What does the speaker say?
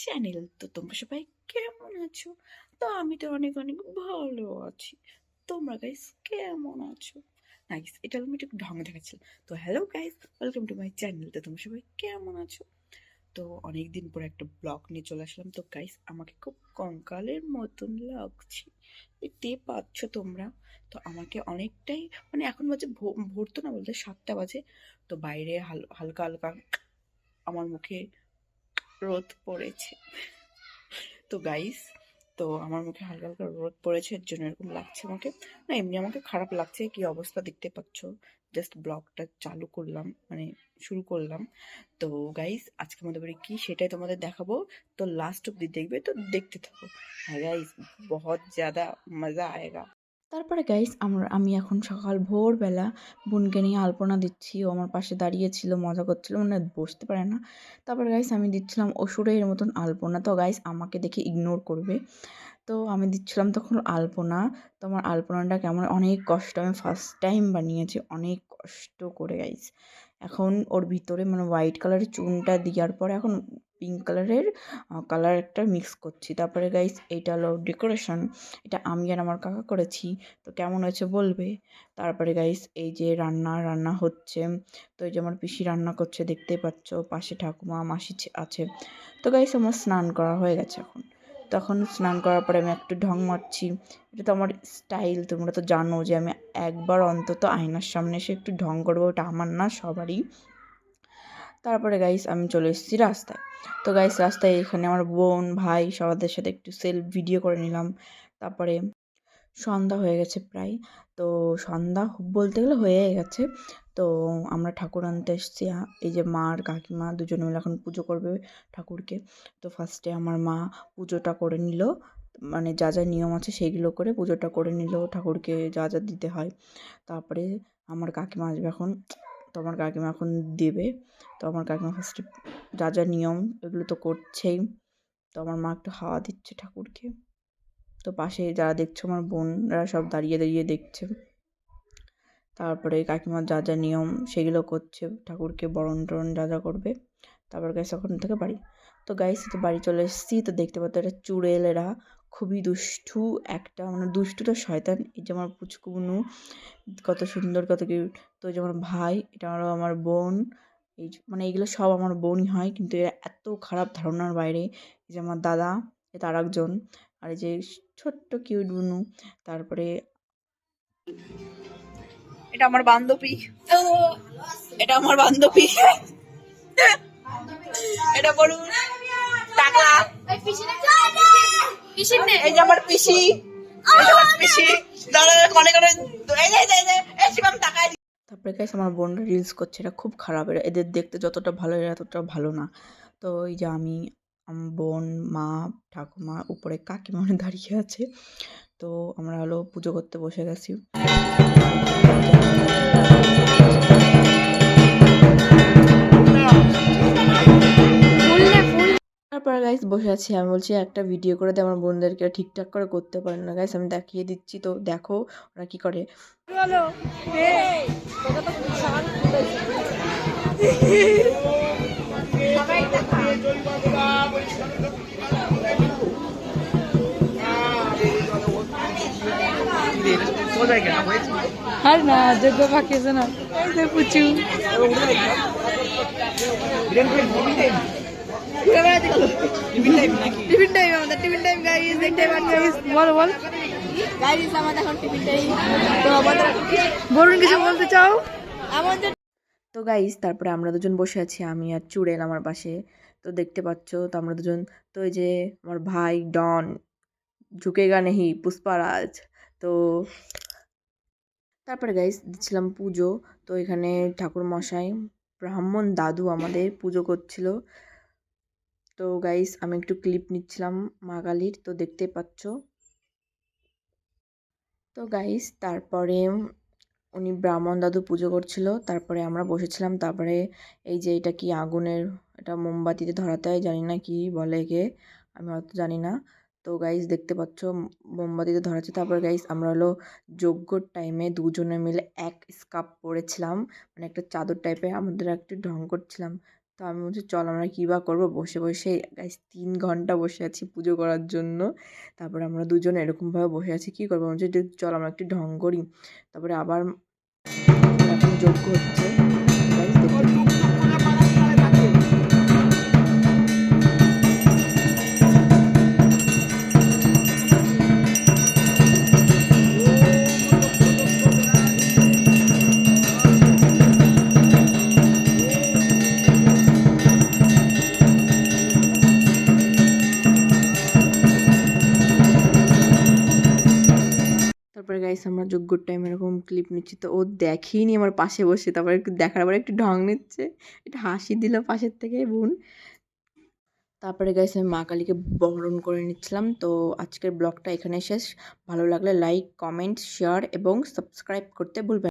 Channel তো তোমরা সবাই কেমন আছো? তো আমি তো অনেক অনেক ভালো আছি। তোমরা গাইস কেমন আছো? নাইস এটা আমি একটু ঢং দেখাচ্ছিলাম তো hello guys welcome to my channel তো তোমরা সবাই কেমন আছো? তো অনেক দিন পর একটা ব্লগ নিয়ে চলে আসলাম। তো গাইস আমাকে খুব কঙ্কালের মতন লাগছে। দেখতে পাচ্ছ তোমরা? তো আমাকে অনেকটাই মানে এখন বাজে ভোর তো না বলতে সাতটা বাজে। তো বাইরে হাল- হালকা হালকা আমার মুখে রোদ পড়েছে। তো গাইস তো আমার মুখে হালকা হালকা রোদ পড়েছে, এর জন্য এরকম লাগছে আমাকে। না, এমনি আমাকে খারাপ লাগছে, কি অবস্থা দেখতে পাচ্ছ? জাস্ট ব্লগটা চালু করলাম মানে শুরু করলাম। তো গাইস আজকে আমাদের বাড়ি কি সেটাই তোমাদের দেখাবো। তো লাস্ট অব্দি দেখবে, তো দেখতে থাকো। গাইস বহুত জ্যাদা মজা আয়েগা। তারপরে গাইস আমরা, আমি এখন সকাল ভোরবেলা বোনকে নিয়ে আলপনা দিচ্ছি। ও আমার পাশে দাঁড়িয়েছিল মজা করছিল মানে বসতে পারে না। তারপরে গাইস আমি দিচ্ছিলাম অসুরের মতন আলপনা। তো গাইস আমাকে দেখে ইগনোর করবে। তো আমি দিচ্ছিলাম তখন আলপনা। তো আমার আলপনাটা কেমন, অনেক কষ্ট। আমি ফার্স্ট টাইম বানিয়েছি, অনেক কষ্ট করে গাইস এখন ওর ভিতরে মানে হোয়াইট কালারের চুনটা দেওয়ার পরে এখন পিঙ্ক কালারের কালার একটা মিক্স করছি। তারপরে গাইস এইটা হলো ডেকোরেশন এটা আমি আর আমার কাকা করেছি। তো কেমন হয়েছে বলবে? তারপরে গাইস এই যে রান্না রান্না হচ্ছে। তো এই যে আমার পিসি রান্না করছে, দেখতেই পাচ্ছ, পাশে ঠাকুমা, মাসি আছে। তো গাইস আমার স্নান করা হয়ে গেছে এখন। তখন স্নান করার পরে আমি একটু ঢং মারছি। এটা তো আমার স্টাইল তোমরা তো জানো যে আমি একবার অন্তত আয়নার সামনে এসে একটু ঢং করব। ওটা আমার না, সবারই। তারপরে গাইস আমি চলে এসেছি রাস্তায়। তো গাইস রাস্তায় এখানে আমার বোন, ভাই সবাদের সাথে একটু সেলফ ভিডিও করে নিলাম। তারপরে সন্ধ্যা হয়ে গেছে প্রায়। তো সন্ধ্যা বলতে গেলে হয়ে গেছে। তো আমরা ঠাকুর আনতে এসেছি। এই যে মা আর কাকিমা দুজনে মিলে এখন পুজো করবে ঠাকুরকে। তো ফার্স্টে আমার মা পুজোটা করে নিল। মানে যা যা নিয়ম আছে সেইগুলো করে পুজোটা করে নিল। ঠাকুরকে যা যা দিতে হয়। তারপরে আমার কাকিমা আসবে এখন। তো আমার কাকিমা এখন দেবে। তো আমার কাকিমা ফার্স্টে যা যা নিয়ম এগুলো তো করছেই। তো আমার মা একটু হাওয়া দিচ্ছে ঠাকুরকে। তো পাশে যারা দেখছ আমার বোনরা সব দাঁড়িয়ে দাঁড়িয়ে দেখছে। তারপরে কাকিমার যা যা নিয়ম সেগুলো করছে। ঠাকুরকে বরণ টরণ যা যা করবে। তারপর গাইস ওখান থেকে বাড়ি। তো গাইস তো বাড়ি চলে এসেছি। তো দেখতে পাচ্ছ এটা চুড়েল এরা খুবই দুষ্টু একটা মানে দুষ্টু তো শয়তান। এই যে আমার পুচকু বুনু কত সুন্দর কত কিউট তো যে আমার ভাই এটা হলো আমার বোন। এই মানে এগুলো সব আমার বোনই হয় কিন্তু এরা এত খারাপ ধারণার বাইরে। এই যে আমার দাদা এ তার একজন আর এই যে ছোট্ট কিউট বুনু তারপরে এটা আমার বান্ধবী। এটা আমার বান্ধবী। এটা বলুন টাকলা এই যে আমার পিসি। অনেক অনেক এই যে, এই শিবাম তাকায় তারপরে গাইস আমার বোনরা রিলস করছে এটা খুব খারাপ এরা এদের দেখতে যতটা ভালো এরা ততটা ভালো না। তো এই যে আমি বোন মা ঠাকুমা উপরে কাকিমা দাঁড়িয়ে আছে। তো আমরা হলো পুজো করতে বসে গেছি। তারপর গাইস বসে আছি। আমি বলছি একটা ভিডিও করে দিয়ে আমার বোনদেরকে ঠিকঠাক করে করতে পারেন না। গাইস আমি দেখিয়ে দিচ্ছি তো দেখো ওরা কি করে। আর না। যোগ্য এই যে পুচু টিফিন টাইম আমাদের টিফিন টাইম গাইস দেখতে পান বল বল। গাইস আমাদের এখন টিফিন টাইম তো আমাদের বলুন কিছু বলতে চাও? আমাদের তো গাইস তারপরে আমরা দুজন বসে আছি আমি আর চুড়েল আমার পাশে। তো দেখতে পাচ্ছ তো আমরা দুজন তো এই যে আমার ভাই ডন ঝুঁকেগা নেহি পুষ্পারাজ তো তারপরে গাইস দিচ্ছিলাম পুজো। তো এখানে ঠাকুর মশাই ব্রাহ্মণ দাদু আমাদের পুজো করছিল। তো গাইস আমি একটু ক্লিপ নিচ্ছিলাম মা কালীর তো দেখতে পাচ্ছ। তো গাইস তারপরে উনি ব্রাহ্মণ দাদু পুজো করছিল, তারপরে আমরা বসেছিলাম, তারপরে এই যে এটা কি আগুনের, এটা মোমবাতিতে ধরাতে হয়, জানি না কি বলে একে, আমি অত জানি না। তো গাইস দেখতে পাচ্ছ, মোমবাতিতে ধরাচ্ছে, তারপরে গাইস আমরা হলো যজ্ঞর টাইমে দুজনে মিলে এক স্কার্ফ পরেছিলাম মানে একটা চাদর টাইপের আমাদের একটু ঢং করছিলাম। তো আমি বলছি, চল আমরা কী বা করব? বসে বসে তিন ঘণ্টা বসে আছি পুজো করার জন্য। তারপরে আমরা দুজন এরকমভাবে বসে আছি, কী করব? বলছি, চল আমরা একটু ঢং করি। তারপরে আবার যোগ্য হচ্ছে। গাইস আমরা যোগ্য টাইম এরকম ক্লিপ নিচ্ছি, তো ও দেখেইনি আমার পাশে বসে, তারপর একটু দেখার পরে একটু ঢং নিচ্ছে, একটু হাসি দিল পাশের থেকে বোন তারপরে গাইস আমি মা কালীকে বরণ করে নিচ্ছিলাম, তো আজকের ব্লগটা এখানে শেষ ভালো লাগলে লাইক কমেন্ট শেয়ার এবং সাবস্ক্রাইব করতে ভুলবেন।